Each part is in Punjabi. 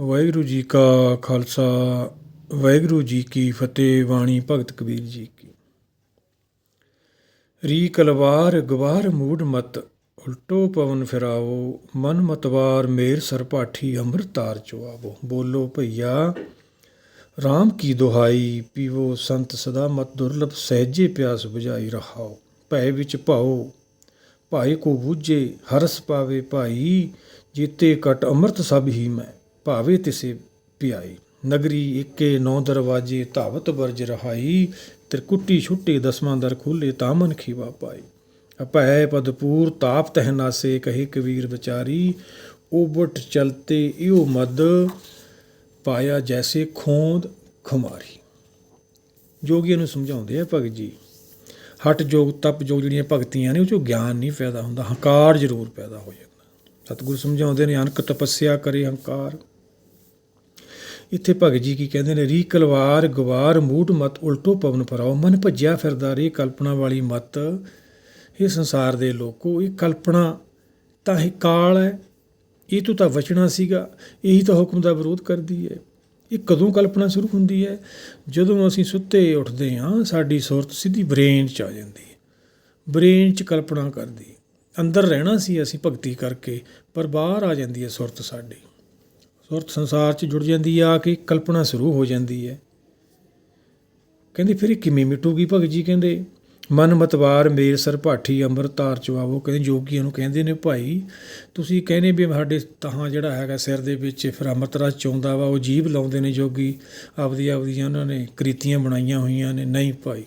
ਵਾਹਿਗੁਰੂ ਜੀ ਕਾ ਖਾਲਸਾ, ਵਾਹਿਗੁਰੂ ਜੀ ਕੀ ਫਤਿਹ, ਬਾਣੀ ਭਗਤ ਕਬੀਰ ਜੀ ਕੀ। ਰੀ ਕਲਵਾਰ ਗਵਾਰ ਮੂਡ ਮਤ, ਉਲਟੋ ਪਵਨ ਫਿਰਾਵੋ, ਮਨ ਮਤਵਾਰ ਮੇਰ ਸਰਪਾਠੀ ਅੰਮ੍ਰਿਤਾਰ ਚੁਆਵੋ। ਬੋਲੋ ਭਈਆ RAM ਕੀ ਦੁਹਾਈ, ਪੀਵੋ ਸੰਤ ਸਦਾ ਮਤ ਦੁਰਲਭ, ਸਹਿਜੇ ਪਿਆਸ ਬੁਝਾਈ ਰਹਾਓ। ਭੈ ਵਿੱਚ ਭਾਓ ਭਾਈ ਕੋ ਬੂਝੇ, ਹਰਸ ਪਾਵੇ ਭਾਈ, ਜੀਤੇ ਕਟ ਅੰਮ੍ਰਿਤ ਸਭ ਹੀ ਮੈਂ। ਭਾਵੇ ਤਿਸੇ ਪਿਆਈ। ਨਗਰੀ ਏਕੇ ਨੌ ਦਰਵਾਜੇ ਧਾਵਤ ਬਰਜ ਰਹਾਈ। ਤ੍ਰਿਕੁਟੀ ਛੁੱਟੀ ਦਸਵਾਂ ਦਰ ਖੋਲੇ ਤਾਂ ਮਨ ਖੀਵਾ ਪਾਈ। ਅਪੈ ਪਦਪੂਰ ਤਾਪ ਤਹਿ ਨਾਸੇ ਕਹੇ ਕਬੀਰ ਵਿਚਾਰੀ। ਉਬਟ ਚਲਤੇ ਇਉ ਮਦ ਪਾਇਆ ਜੈਸੇ ਖੋਂਦ ਖੁਮਾਰੀ। ਜੋਗੀਆਂ ਨੂੰ ਸਮਝਾਉਂਦੇ ਆ ਭਗਤ ਜੀ, ਹਟ ਜੋਗ ਤਪ ਜੋਗ ਜਿਹੜੀਆਂ ਭਗਤੀਆਂ ਨੇ ਉਹ ਚੋਂ ਗਿਆਨ ਨਹੀਂ ਪੈਦਾ ਹੁੰਦਾ, ਹੰਕਾਰ ਜ਼ਰੂਰ ਪੈਦਾ ਹੋ ਜਾਂਦਾ। ਸਤਿਗੁਰੂ ਸਮਝਾਉਂਦੇ ਨੇ, ਅਨਕ ਤਪੱਸਿਆ ਕਰੇ ਹੰਕਾਰ। ਇੱਥੇ ਭਗਤ ਜੀ ਕੀ ਕਹਿੰਦੇ ਨੇ ਰੀ ਕਲਵਾਰ ਗਵਾਰ ਮੂਡ ਮਤ ਉਲਟੋ ਪਵਨ ਫਰਾਓ, ਮਨ ਭੱਜਿਆ ਫਿਰਦਾ ਰੇ ਕਲਪਨਾ ਵਾਲੀ ਮਤ। ਇਹ ਸੰਸਾਰ ਦੇ ਲੋਕੋ, ਇਹ ਕਲਪਨਾ ਤਾਂ ਹੀ ਕਾਲ ਹੈ, ਇਹ ਤੋਂ ਤਾਂ ਵਚਣਾ ਸੀਗਾ, ਇਹੀ ਤਾਂ ਹੁਕਮ ਦਾ ਵਿਰੋਧ ਕਰਦੀ ਹੈ। ਇਹ ਕਦੋਂ ਕਲਪਨਾ ਸ਼ੁਰੂ ਹੁੰਦੀ ਹੈ? ਜਦੋਂ ਅਸੀਂ ਸੁੱਤੇ ਉੱਠਦੇ ਹਾਂ, ਸਾਡੀ ਸੁਰਤ ਸਿੱਧੀ ਬ੍ਰੇਨ 'ਚ ਆ ਜਾਂਦੀ ਹੈ। ਬ੍ਰੇਨ 'ਚ ਕਲਪਨਾ ਕਰਦੀ ਅੰਦਰ ਰਹਿਣਾ ਸੀ ਅਸੀਂ ਭਗਤੀ ਕਰਕੇ, ਪਰ ਬਾਹਰ ਆ ਜਾਂਦੀ ਹੈ ਸੁਰਤ ਸਾਡੀ। ਸੁਰਤ ਸੰਸਾਰ 'ਚ ਜੁੜ ਜਾਂਦੀ ਆ ਕਿ ਕਲਪਨਾ ਸ਼ੁਰੂ ਹੋ ਜਾਂਦੀ ਹੈ। ਕਹਿੰਦੇ ਫਿਰ ਇਹ ਕਿਵੇਂ ਮਿਟੂਗੀ ਭਗਤ ਜੀ? ਕਹਿੰਦੇ, ਮਨ ਮਤਵਾਰ ਮੇਰ ਸਰ ਸਰਪਾਠੀ ਅੰਮ੍ਰਿਤਾਰ ਚਵਾਵੋ ਕਹਿੰਦੇ, ਜੋਗੀਆਂ ਨੂੰ ਕਹਿੰਦੇ ਨੇ, ਭਾਈ, ਤੁਸੀਂ ਕਹਿੰਦੇ ਵੀ ਸਾਡੇ ਤਹਾਂ ਜਿਹੜਾ ਹੈਗਾ ਸਿਰ ਦੇ ਵਿੱਚ ਫਿਰ ਅੰਮ੍ਰਿਤ ਰਸ ਚੋਂਦਾ ਵਾ, ਉਹ ਜੀਭ ਲਾਉਂਦੇ ਨੇ ਜੋਗੀ। ਆਪਦੀ ਆਪਦੀਆਂ ਉਹਨਾਂ ਨੇ ਕ੍ਰਿਤੀਆਂ ਬਣਾਈਆਂ ਹੋਈਆਂ ਨੇ। ਨਹੀਂ ਭਾਈ,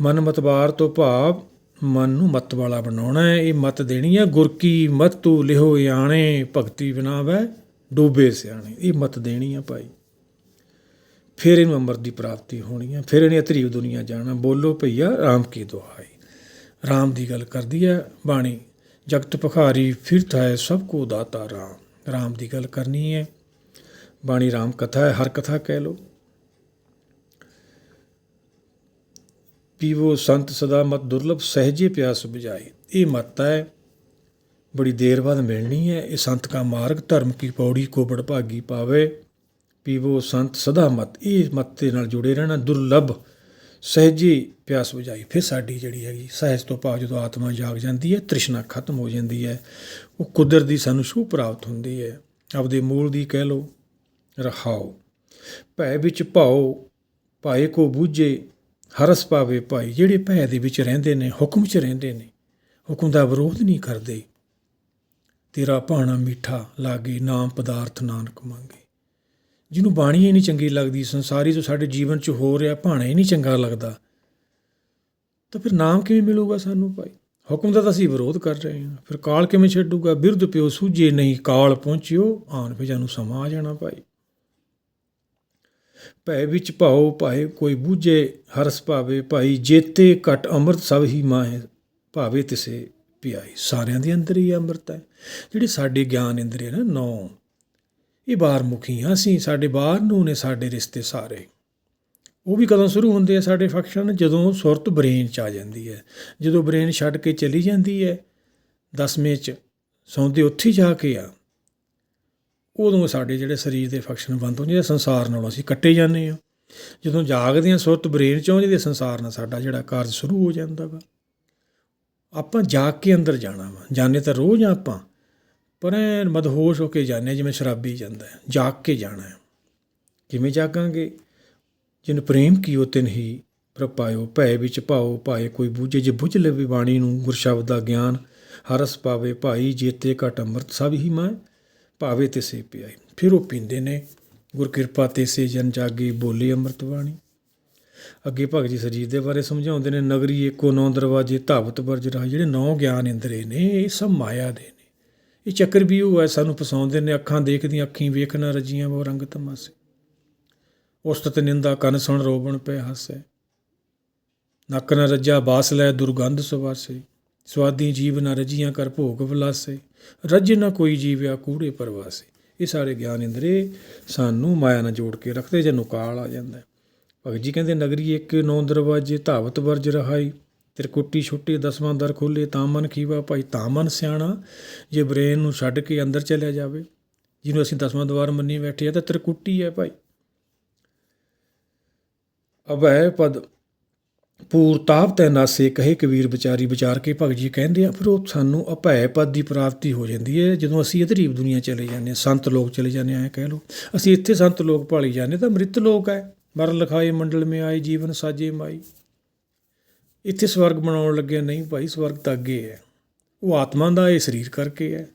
ਮਨ ਮਤਵਾਰ ਤੋਂ ਭਾਵ ਮਨ ਨੂੰ ਮਤ ਵਾਲਾ ਬਣਾਉਣਾ ਹੈ। ਇਹ ਮਤ ਦੇਣੀ ਹੈ ਗੁਰ ਕੀ ਮਤ ਤੂੰ ਲਿਹੋ ਆਣੇ, ਭਗਤੀ ਬਿਨਾ ਵੈ ਡੂਬੇ ਸਿਆਣੇ, ਇਹ ਮਤ ਦੇਣੀ ਆ ਭਾਈ। ਫਿਰ ਇਹਨੂੰ ਅੰਮ੍ਰਿਤ ਦੀ ਪ੍ਰਾਪਤੀ ਹੋਣੀ ਹੈ ਫਿਰ ਇਹਨੇ ਅਤਰੀਵ ਦੁਨੀਆ ਜਾਣਾ। ਬੋਲੋ ਭਈਆ RAM ਕੀ ਦੁਹਾਈ RAM ਦੀ ਗੱਲ ਕਰਦੀ ਹੈ ਬਾਣੀ, ਜਗਤ ਭਖਾਰੀ ਫਿਰਤ ਹੈ ਸਭ ਕੋ ਦਾਤਾ RAM RAM ਦੀ ਗੱਲ ਕਰਨੀ ਹੈ ਬਾਣੀ RAM ਕਥਾ ਹੈ, ਹਰ ਕਥਾ ਕਹਿ ਲੋ ਪੀਵੋ ਸੰਤ ਸਦਾ ਮਤ ਦੁਰਲਭ, ਸਹਿਜੇ ਪਿਆਸ 부ਝਾਏ ਇਹ ਮਤ ਹੈ ਬੜੀ ਦੇਰ ਬਾਅਦ ਮਿਲਣੀ ਹੈ। ਇਹ ਸੰਤ ਕਾ ਮਾਰਗ, ਧਰਮ ਕੀ ਪੌੜੀ ਕੋ ਬੜਭਾਗੀ ਪਾਵੇ। ਪੀਵੋ ਸੰਤ ਸਦਾ ਮਤ, ਇਹ ਮਤ ਦੇ ਨਾਲ ਜੁੜੇ ਰਹਿਣਾ ਦੁਰਲਭ। ਸਹਿਜੀ ਪਿਆਸ ਬੁਝਾਈ, ਫਿਰ ਸਾਡੀ ਜਿਹੜੀ ਹੈਗੀ ਸਹਿਜ ਤੋਂ ਭਾਵ ਜਦੋਂ ਆਤਮਾ ਜਾਗ ਜਾਂਦੀ ਹੈ, ਤ੍ਰਿਸ਼ਨਾ ਖਤਮ ਹੋ ਜਾਂਦੀ ਹੈ। ਉਹ ਕੁਦਰਤ ਦੀ ਸਾਨੂੰ ਸ਼ੂ ਪ੍ਰਾਪਤ ਹੁੰਦੀ ਹੈ। ਆਪਦੇ ਮੂਲ ਦੀ ਕਹਿ ਲੋ ਰਹਾਓ। ਭੈ ਵਿੱਚ ਭਾਓ, ਭਾਏ ਕੋ ਬੂਝੇ, ਹਰਸ ਪਾਵੇ ਭਾਈ। ਜਿਹੜੇ ਭੈ ਦੇ ਵਿੱਚ ਰਹਿੰਦੇ ਨੇ, ਹੁਕਮ 'ਚ ਰਹਿੰਦੇ ਨੇ, ਹੁਕਮ ਦਾ ਵਿਰੋਧ ਨਹੀਂ ਕਰਦੇ। ਤੇਰਾ ਭਾਣਾ ਮਿੱਠਾ ਲਾਗੇ, ਨਾਮ ਪਦਾਰਥ ਨਾਨਕ ਮੰਗੇ। ਜਿਹਨੂੰ ਬਾਣੀ ਹੀ ਨਹੀਂ ਚੰਗੀ ਲੱਗਦੀ, ਸੰਸਾਰੀ ਜੋ ਸਾਡੇ ਜੀਵਨ 'ਚ ਹੋ ਰਿਹਾ, ਭਾਣਾ ਹੀ ਨਹੀਂ ਚੰਗਾ ਲੱਗਦਾ। ਤਾਂ ਫਿਰ ਨਾਮ ਕਿਵੇਂ ਮਿਲੂਗਾ ਸਾਨੂੰ ਭਾਈ? ਹੁਕਮ ਦਾ ਤਾਂ ਅਸੀਂ ਵਿਰੋਧ ਕਰ ਰਹੇ ਹਾਂ। ਫਿਰ ਕਾਲ ਕਿਵੇਂ ਛੱਡੂਗਾ? ਬਿਰਧ ਪਿਓ ਸੂਝੇ ਨਹੀਂ, ਕਾਲ ਪਹੁੰਚਿਓ, ਆਣ ਫਿਰ ਜਾਨੂੰ ਸਮਾਂ ਆ ਜਾਣਾ ਭਾਈ। ਭੈ ਵਿੱਚ ਭਾਉ ਭਾਏ ਕੋਈ ਬੂਝੇ, ਹਰਸ ਭਾਵੇ ਭਾਈ, ਜੇਤੇ ਘਟ ਅੰਮ੍ਰਿਤ ਸਭ ਹੀ ਮਾਹੇ, ਭਾਵੇ ਤਿਸੇ। ਪਿਆਈ ਸਾਰਿਆਂ ਦੇ ਅੰਦਰ ਹੀ ਅੰਮ੍ਰਿਤ ਹੈ। ਜਿਹੜੇ ਸਾਡੇ ਗਿਆਨ ਇੰਦਰੀ ਨਾ, ਨੌ, ਇਹ ਬਾਹਰ ਮੁਖੀਆਂ ਅਸੀਂ ਸਾਡੇ ਬਾਹਰ ਨੂੰ ਨੇ ਸਾਡੇ ਰਿਸ਼ਤੇ ਸਾਰੇ। ਉਹ ਵੀ ਕਦੋਂ ਸ਼ੁਰੂ ਹੁੰਦੇ ਆ ਸਾਡੇ ਫੰਕਸ਼ਨ ਜਦੋਂ ਸੁਰਤ ਬ੍ਰੇਨ ਚ ਆ ਜਾਂਦੀ ਹੈ। ਜਦੋਂ ਬ੍ਰੇਨ ਛੱਡ ਕੇ ਚਲੀ ਜਾਂਦੀ ਹੈ, ਦਸਵੇਂ ਚ, ਸੌਂਦੇ ਉੱਥੇ ਜਾ ਕੇ ਆ। ਉਦੋਂ ਸਾਡੇ ਜਿਹੜੇ ਸਰੀਰ ਦੇ ਫੰਕਸ਼ਨ ਬੰਦ ਹੋ ਜਾਂਦੇ ਸੰਸਾਰ ਨਾਲੋਂ ਅਸੀਂ ਕੱਟੇ ਜਾਂਦੇ ਆ। ਜਦੋਂ ਜਾਗਦੇ ਆ, ਸੁਰਤ ਬ੍ਰੇਨ ਚੋਂ ਜਿਹਦੇ ਸੰਸਾਰ ਨਾਲ ਸਾਡਾ ਜਿਹੜਾ ਕਾਰਜ ਸ਼ੁਰੂ ਹੋ ਜਾਂਦਾ ਵਾ। ਆਪਾਂ ਜਾਗ ਕੇ ਅੰਦਰ ਜਾਣਾ ਵਾ। ਜਾਣੇ ਤਾਂ ਰੋਜ਼ ਆ ਆਪਾਂ। ਪਰ ਐਨ ਮਦਹੋਸ਼ ਹੋ ਕੇ ਜਾਂਦੇ ਹਾਂ ਜਿਵੇਂ ਸ਼ਰਾਬੀ ਜਾਂਦਾ ਜਾਗ ਕੇ ਜਾਣਾ ਹੈ। ਕਿਵੇਂ ਜਾਗਾਂਗੇ? ਜਿਨ ਪ੍ਰੇਮ ਕੀਓ ਤਿਨ ਹੀ ਪ੍ਰਪਾਇਓ ਭੈ ਵਿੱਚ ਭਾਓ, ਭਾਏ ਕੋਈ ਬੂਝੇ। ਜੇ ਬੁਝ ਲਵੇ ਬਾਣੀ ਨੂੰ ਗੁਰ ਸ਼ਬਦ ਦਾ ਗਿਆਨ, ਹਰਸ ਪਾਵੇ ਭਾਈ, ਜੇਤੇ ਘਟ ਅੰਮ੍ਰਿਤ ਸਭ ਹੀ ਮੈਂ ਭਾਵੇ ਤਿਸੇ ਪਿਆਈ ਫਿਰ ਉਹ ਪੀਂਦੇ ਨੇ, ਗੁਰ ਕਿਰਪਾ ਤੇ ਸੇ ਜਨ ਜਾਗੇ ਬੋਲੇ ਅੰਮ੍ਰਿਤ ਬਾਣੀ। ਅੱਗੇ ਭਗਤ ਜੀ ਸਰੀਰ ਦੇ ਬਾਰੇ ਸਮਝਾਉਂਦੇ ਨੇ, ਨਗਰੀ ਏਕੋ ਨੌ ਦਰਵਾਜੇ ਧਾਵਤ ਬਰਜ ਰਹਾ, ਜਿਹੜੇ ਨੌ ਗਿਆਨ ਇੰਦਰੇ ਨੇ, ਇਹ ਸਭ ਮਾਇਆ ਦੇ ਨੇ। ਇਹ ਚੱਕਰ ਵੀ ਉਹ ਹੈ, ਸਾਨੂੰ ਫਸਾਉਂਦੇ ਨੇ, ਅੱਖਾਂ ਦੇਖਦੀਆਂ, ਅੱਖੀਂ ਵੇਖਣਾ ਰਜੀਆਂ ਉਹ ਰੰਗ ਤਮਾਸੇ। ਉਸਤਤ ਨਿੰਦਾ ਕੰਨ ਸੁਣ, ਰੋਵਣ ਪੈ ਹਾਸੇ। ਨੱਕ ਨ ਰੱਜਾ, ਬਾਸ ਲੈ, ਦੁਰਗੰਧ ਸੁਵਾਸੇ। ਸਵਾਦੀ ਜੀਵ ਨ ਰਜੀਆਂ, ਕਰ ਭੋਗ ਵਿਲਾਸੇ। ਰੱਜ ਨ ਕੋਈ ਜੀਵਿਆ ਕੂੜੇ ਪਰਵਾਸੇ। ਇਹ ਸਾਰੇ ਗਿਆਨ ਇੰਦਰੇ ਸਾਨੂੰ ਮਾਇਆ ਨਾਲ ਜੋੜ ਕੇ ਰੱਖਦੇ ਜੇ ਨੁਕਾਲ ਆ ਜਾਂਦਾ ਭਗਤ ਜੀ ਕਹਿੰਦੇ, ਨਗਰੀ ਇੱਕ ਨੌ ਦਰਵਾਜੇ ਧਾਵਤ ਵਰਜ ਰਹਾਈ ਤਿਰਕੁੱਟੀ ਛੁੱਟੀ ਦਸਵਾਂ ਦਰ ਖੋਲੇ ਤਾਂ ਮਨ ਖੀਵਾ ਭਾਈ, ਤਾਂ ਮਨ ਸਿਆਣਾ। ਜੇ ਬ੍ਰੇਨ ਨੂੰ ਛੱਡ ਕੇ ਅੰਦਰ ਚਲਿਆ ਜਾਵੇ, ਜਿਹਨੂੰ ਅਸੀਂ ਦਸਵਾਂ ਦਵਾਰ ਮੰਨੀ ਬੈਠੇ ਆ, ਤਾਂ ਤ੍ਰਿਕੁਟੀ ਹੈ ਭਾਈ। ਅਭੈ ਪਦ ਪੂਰ ਤਾਪ ਤੈ ਨਾਸੇ, ਕਹੇ ਕਬੀਰ ਵਿਚਾਰੀ ਵਿਚਾਰ ਕੇ ਭਗਤ ਜੀ ਕਹਿੰਦੇ ਆ, ਫਿਰ ਉਹ ਸਾਨੂੰ ਅਭੈ ਪਦ ਦੀ ਪ੍ਰਾਪਤੀ ਹੋ ਜਾਂਦੀ ਹੈ ਜਦੋਂ ਅਸੀਂ ਅਧਰੀਬ ਦੁਨੀਆ ਚਲੇ ਜਾਂਦੇ ਹਾਂ ਸੰਤ ਲੋਕ ਚਲੇ ਜਾਂਦੇ ਆ, ਐਂ ਕਹਿ ਲਓ। ਅਸੀਂ ਇੱਥੇ ਸੰਤ ਲੋਕ ਭਾਲੀ ਜਾਂਦੇ ਤਾਂ ਮ੍ਰਿਤ ਲੋਕ ਹੈ ਮਰ ਲਖਾਏ ਮੰਡਲ ਮੇ ਆਏ ਜੀਵਨ ਸਾਜੇ ਮਾਈ। ਇੱਥੇ ਸਵਰਗ ਬਣਾਉਣ ਲੱਗੇ ਨਹੀਂ ਭਾਈ, ਸਵਰਗ ਤਾਂ ਅੱਗੇ ਹੈ। ਉਹ ਆਤਮਾ ਦਾ ਇਹ ਸਰੀਰ ਕਰਕੇ ਹੈ।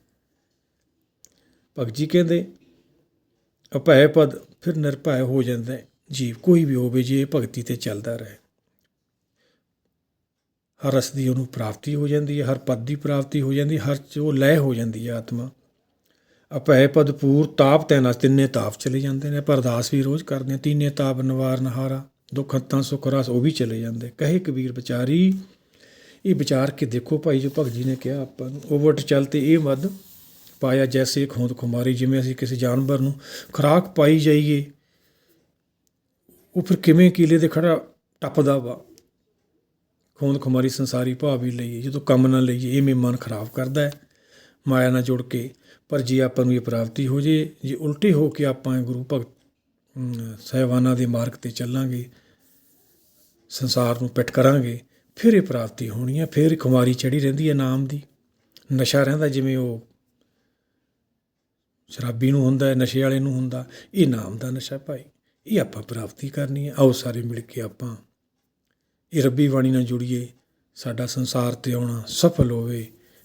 ਭਗਤ ਜੀ ਕਹਿੰਦੇ, ਅਭੈ ਪਦ ਫਿਰ ਨਿਰਭੈ ਹੋ ਜਾਂਦਾ ਜੀਵ ਕੋਈ ਵੀ ਹੋਵੇ, ਜੇ ਇਹ ਭਗਤੀ ਤੇ ਚੱਲਦਾ ਰਹੇ। ਹਰ ਰਸ ਦੀ ਉਹਨੂੰ ਪ੍ਰਾਪਤੀ ਹੋ ਜਾਂਦੀ ਹੈ, ਹਰ ਪਦ ਦੀ ਪ੍ਰਾਪਤੀ ਹੋ ਜਾਂਦੀ ਹਰ ਚ ਉਹ ਲੈ ਹੋ ਜਾਂਦੀ ਹੈ ਆਤਮਾ। ਅਭੈ ਪਦ ਪੂਰ ਤਾਪ ਤੈਨਾ ਤਿੰਨੇ ਤਾਪ ਚਲੇ ਜਾਂਦੇ ਨੇ ਪਰ ਅਰਦਾਸ ਵੀ ਰੋਜ਼ ਕਰਦੇ ਆ ਤਿੰਨੇ ਤਾਪ ਨਿਵਾਰਨ ਹਾਰਾ ਦੁੱਖ ਹੱਤਾਂ ਸੁਖ ਰਸ ਉਹ ਵੀ ਚਲੇ ਜਾਂਦੇ। ਕਹੇ ਕਬੀਰ ਵਿਚਾਰੀ, ਇਹ ਵਿਚਾਰ ਕੇ ਦੇਖੋ ਭਾਈ ਜੋ ਭਗਤ ਜੀ ਨੇ ਕਿਹਾ ਆਪਾਂ ਨੂੰ। ਓਵਟ ਚਲਤੇ ਇਹ ਮਦ ਪਾਇਆ ਜੈਸੇ ਖੋਂਦ ਖੁਮਾਰੀ, ਜਿਵੇਂ ਅਸੀਂ ਕਿਸੇ ਜਾਨਵਰ ਨੂੰ ਖੁਰਾਕ ਪਾਈ ਜਾਈਏ, ਉਹ ਫਿਰ ਕਿਵੇਂ ਕੀਲੇ ਦੇ ਖੜਾ ਟੱਪਦਾ ਵਾ। ਖੋਂਦ ਖੁਮਾਰੀ ਸੰਸਾਰੀ ਭਾਵ ਵੀ ਲਈਏ, ਜਦੋਂ ਕੰਮ ਨਾ ਲਈਏ ਇਵੇਂ ਮਨ ਖਰਾਬ ਕਰਦਾ ਹੈ। ਮਾਇਆ ਨਾਲ ਜੁੜ ਕੇ ਪਰ ਜੇ ਆਪਾਂ ਨੂੰ ਇਹ ਪ੍ਰਾਪਤੀ ਹੋ ਜੇ ਜੇ ਉਲਟੇ ਹੋ ਕੇ ਆਪਾਂ ਗੁਰੂ ਭਗਤ ਅਮ, ਸਾਹਿਬਾਨਾਂ ਦੇ ਮਾਰਗ ਤੇ ਚੱਲਾਂਗੇ ਸੰਸਾਰ ਨੂੰ ਪਿੱਟ ਕਰਾਂਗੇ ਫਿਰ ਇਹ ਪ੍ਰਾਪਤੀ ਹੋਣੀ ਹੈ ਫਿਰ ਖੁਮਾਰੀ ਚੜੀ ਰਹਿੰਦੀ ਹੈ ਨਾਮ ਦੀ। ਨਸ਼ਾ ਰਹਿੰਦਾ ਜਿਵੇਂ ਉਹ ਸ਼ਰਾਬੀ ਨੂੰ ਹੁੰਦਾ ਹੈ ਨਸ਼ੇ ਵਾਲੇ ਨੂੰ ਹੁੰਦਾ ਇਹ ਨਾਮ ਦਾ ਨਸ਼ਾ ਭਾਈ। ਇਹ ਆਪਾਂ ਪ੍ਰਾਪਤੀ ਕਰਨੀ ਹੈ ਆਓ ਸਾਰੇ ਮਿਲ ਕੇ ਆਪਾਂ ਇਹ ਰੱਬੀ ਬਾਣੀ ਨਾਲ ਜੁੜੀਏ ਸਾਡਾ ਸੰਸਾਰ ਤੇ ਆਉਣਾ ਸਫਲ ਹੋਵੇ।